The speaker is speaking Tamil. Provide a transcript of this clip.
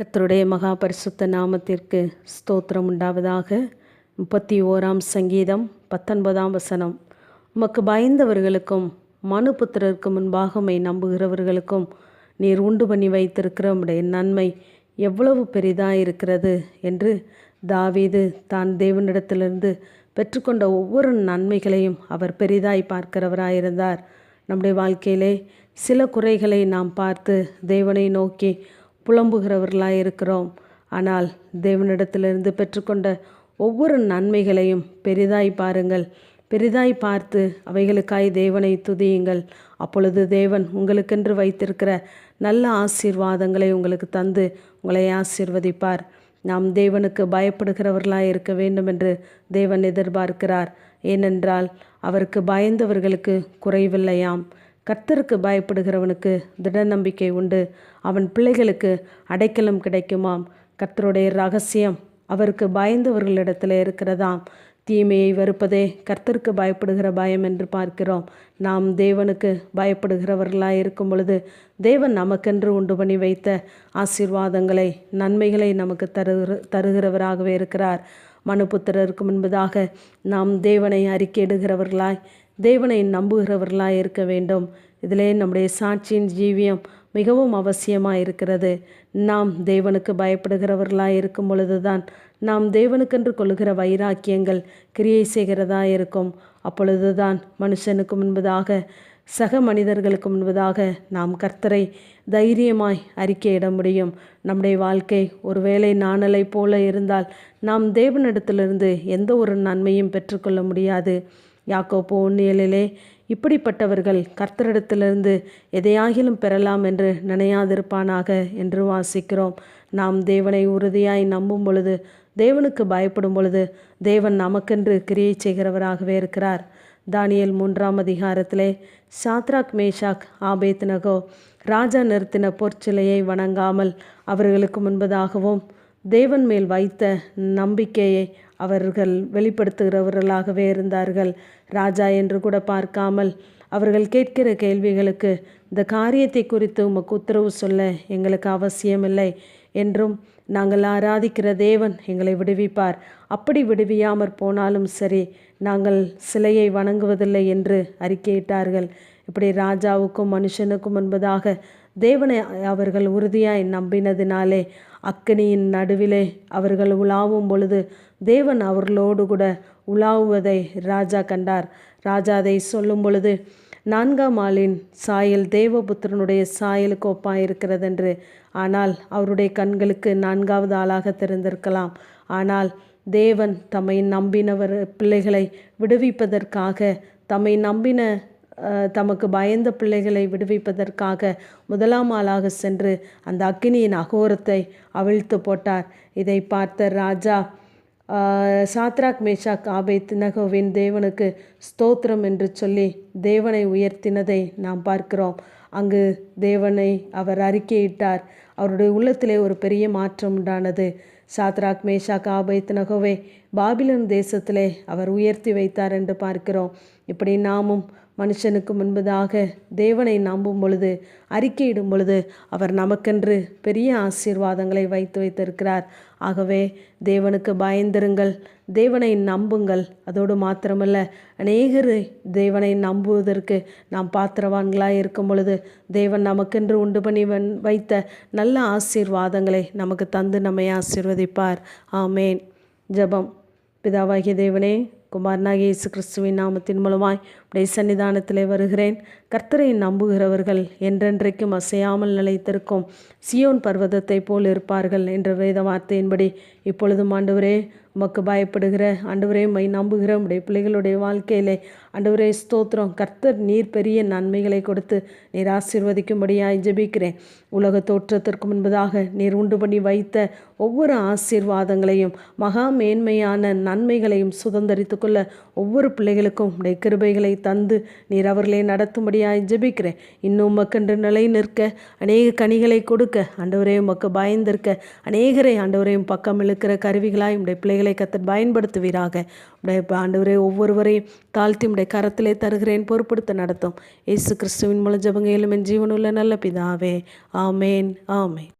கத்தருடைய மகா பரிசுத்த நாமத்திற்கு ஸ்தோத்திரம் உண்டாவதாக. முப்பத்தி ஓராம் சங்கீதம் பத்தொன்பதாம் வசனம். உமக்கு பயந்தவர்களுக்கும் மனு புத்திரருக்கு முன்பாகமை நம்புகிறவர்களுக்கும் நீர் உண்டு பண்ணி வைத்திருக்கிற உடைய நன்மை எவ்வளவு பெரிதாக இருக்கிறது என்று தாவீது தான் தேவனிடத்திலிருந்து பெற்றுக்கொண்ட ஒவ்வொரு நன்மைகளையும் அவர் பெரிதாய் பார்க்கிறவராயிருந்தார். நம்முடைய வாழ்க்கையிலே சில குறைகளை நாம் பார்த்து தேவனை நோக்கி புலம்புகிறவர்களாக இருக்கிறோம். ஆனால் தேவனிடத்திலிருந்து பெற்றுக்கொண்ட ஒவ்வொரு நன்மைகளையும் பெரிதாய் பாருங்கள். பெரிதாய் பார்த்து அவைகளுக்காய் தேவனை துதியுங்கள். அப்பொழுது தேவன் உங்களுக்கென்று வைத்திருக்கிற நல்ல ஆசீர்வாதங்களை உங்களுக்கு தந்து உங்களை ஆசீர்வதிப்பார். நாம் தேவனுக்கு பயப்படுகிறவர்களாக இருக்க வேண்டும் என்று தேவன் எதிர்பார்க்கிறார். ஏனென்றால் அவருக்கு பயந்தவர்களுக்கு குறைவில்லையாம். கர்த்தருக்கு பயப்படுகிறவனுக்கு திட நம்பிக்கை உண்டு. அவன் பிள்ளைகளுக்கு அடைக்கலம் கிடைக்குமாம். கர்த்தருடைய ரகசியம் அவருக்கு பயந்தவர்களிடத்தில் இருக்கிறதாம். தீமையை வெறுப்பதே கர்த்தருக்கு பயப்படுகிற பயம் என்று பார்க்கிறோம். நாம் தேவனுக்கு பயப்படுகிறவர்களாக இருக்கும் பொழுது தேவன் நமக்கென்று உண்டு பண்ணி வைத்த ஆசீர்வாதங்களை நன்மைகளை நமக்கு தருகிற தருகிறவராகவே இருக்கிறார். மனுபுத்திரருக்கு முன்பதாக நாம் தேவனை அறிக்கையிடுகிறவர்களாய் தேவனை நம்புகிறவர்களாக இருக்க வேண்டும். இதிலே நம்முடைய சாட்சியின் ஜீவியம் மிகவும் அவசியமாக இருக்கிறது. நாம் தேவனுக்கு பயப்படுகிறவர்களாக இருக்கும் பொழுதுதான் நாம் தேவனுக்கென்று கொள்கிற வைராக்கியங்கள் கிரியை செய்கிறதா இருக்கும். அப்பொழுதுதான் மனுஷனுக்கு முன்பதாக சக மனிதர்களுக்கு முன்பதாக நாம் கர்த்தரை தைரியமாய் அறிக்கையிட முடியும். நம்முடைய வாழ்க்கை ஒருவேளை நாணலை போல இருந்தால் நாம் தேவனிடத்திலிருந்து எந்த ஒரு நன்மையும் பெற்றுக்கொள்ள முடியாது. யாக்கோப்போ உண்ணியலிலே இப்படிப்பட்டவர்கள் கர்த்தரிடத்திலிருந்து எதையாகிலும் பெறலாம் என்று நினையாதிருப்பானாக என்று வாசிக்கிறோம். நாம் தேவனை உறுதியாய் நம்பும் பொழுது தேவனுக்கு பயப்படும் பொழுது தேவன் நமக்கென்று கிரியை செய்கிறவராகவே இருக்கிறார். தானியல் மூன்றாம் அதிகாரத்திலே சாத்ராக் மேஷாக் ஆபேத்னகோ ராஜா நிறுத்தின பொற்சிலையை வணங்காமல் அவர்களுக்கு முன்பதாகவும் தேவன் மேல் வைத்த நம்பிக்கையை அவர்கள் வெளிப்படுத்துகிறவர்களாகவே இருந்தார்கள். ராஜா என்று கூட பார்க்காமல் அவர்கள் கேட்கிற கேள்விகளுக்கு இந்த காரியத்தை குறித்து உமக்கு உத்தரவு சொல்ல எங்களுக்கு அவசியமில்லை என்றும் நாங்கள் ஆராதிக்கிற தேவன் எங்களை விடுவிப்பார். அப்படி விடுவியாமற் போனாலும் சரி நாங்கள் சிலையை வணங்குவதில்லை என்று அறிக்கையிட்டார்கள். இப்படி ராஜாவுக்கும் மனுஷனுக்கும் என்பதாக தேவனை அவர்கள் உறுதியாய் நம்பினதினாலே அக்கனியின் நடுவிலே அவர்கள் உலாவும் பொழுது தேவன் அவர்களோடு கூட உலாவுவதை ராஜா கண்டார். ராஜா அதை சொல்லும் பொழுது நான்காம் ஆளின் சாயல் தேவபுத்திரனுடைய சாயலுக்கு இருக்கிறதென்று ஆனால் அவருடைய கண்களுக்கு நான்காவது ஆளாக தெரிந்திருக்கலாம். ஆனால் தேவன் தம்மை நம்பினவர் பிள்ளைகளை விடுவிப்பதற்காக தம்மை நம்பின தமக்கு பயந்த பிள்ளைகளை விடுவிப்பதற்காக முதலாம் ஆளாக சென்று அந்த அக்கினியின் அகோரத்தை அவிழ்த்து போட்டார். இதை பார்த்த ராஜா சாத்ராக் மேஷாக் ஆபேத் நகோவின் தேவனுக்கு ஸ்தோத்திரம் என்று சொல்லி தேவனை உயர்த்தினதை நாம் பார்க்கிறோம். அங்கு தேவனை அவர் அறிக்கையிட்டார். அவருடைய உள்ளத்திலே ஒரு பெரிய மாற்றம் உண்டானது. சாத்ராக் மேஷாக் ஆபைத் நகோவை பாபிலன் தேசத்திலே அவர் உயர்த்தி வைத்தார் என்று பார்க்கிறோம். இப்படி நாமும் மனுஷனுக்கு முன்பதாக தேவனை நம்பும் பொழுது அறிக்கையிடும் பொழுது அவர் நமக்கென்று பெரிய ஆசீர்வாதங்களை வைத்து வைத்திருக்கிறார். ஆகவே தேவனுக்கு பயந்திருங்கள் தேவனை நம்புங்கள். அதோடு மாத்திரமல்ல அநேகர் தேவனை நம்புவதற்கு நாம் பாத்திரவான்களாக இருக்கும் பொழுது தேவன் நமக்கென்று உண்டு பண்ணி வைத்த நல்ல ஆசீர்வாதங்களை நமக்கு தந்து நம்மை ஆசீர்வதிப்பார். ஆமேன். ஜபம். பிதாவாகிய தேவனே குமாரனாக இயேசு கிறிஸ்துவின் நாமத்தின் மூலமாய் உடைய சன்னிதானத்திலே வருகிறேன். கர்த்தரை நம்புகிறவர்கள் என்றென்றைக்கும் அசையாமல் நிலைத்திருக்கும் சியோன் பர்வதத்தை போல் இருப்பார்கள் என்ற வேத வார்த்தையின்படி இப்பொழுதும் ஆண்டவரே உமக்கு பயப்படுகிற ஆண்டவரே மை நம்புகிற உடைய பிள்ளைகளுடைய வாழ்க்கையிலே ஆண்டவரே ஸ்தோத்திரம். கர்த்தர் நீர் பெரிய நன்மைகளை கொடுத்து நீர் ஆசீர்வதிக்கும்படியாய் ஜெபிக்கிறேன். உலக தோற்றத்திற்கு முன்பதாக நீர் உண்டு பண்ணி வைத்த ஒவ்வொரு ஆசீர்வாதங்களையும் மகா மேன்மையான நன்மைகளையும் சுதந்திரித்து கொள்ள ஒவ்வொரு பிள்ளைகளுக்கும் உடைய கிருபைகளை தந்து நீர் அவர்களை நடத்தும்படியாய் ஜெபிக்கிறேன். இன்னும் உமக்கென்று நிலை நிற்க அநேக கனிகளை கொடுக்க ஆண்டவரே உமக்கு பயந்திருக்க அநேகரை ஆண்டவரையும் பக்கம் இழுக்கிற கருவிகளாய் உடைய பிள்ளைகளை கத்தர் பயன்படுத்துவீராக. உடைய ஆண்டவரே ஒவ்வொருவரையும் தாழ்த்தி உடைய கரத்திலே தருகிறேன் பொறுப்படுத்த நடத்தும். இயேசு கிறிஸ்துவின் மூலம் ஜபங்கையிலும் என் ஜீவனுள்ள நல்ல பிதாவே. ஆமேன் ஆமேன்.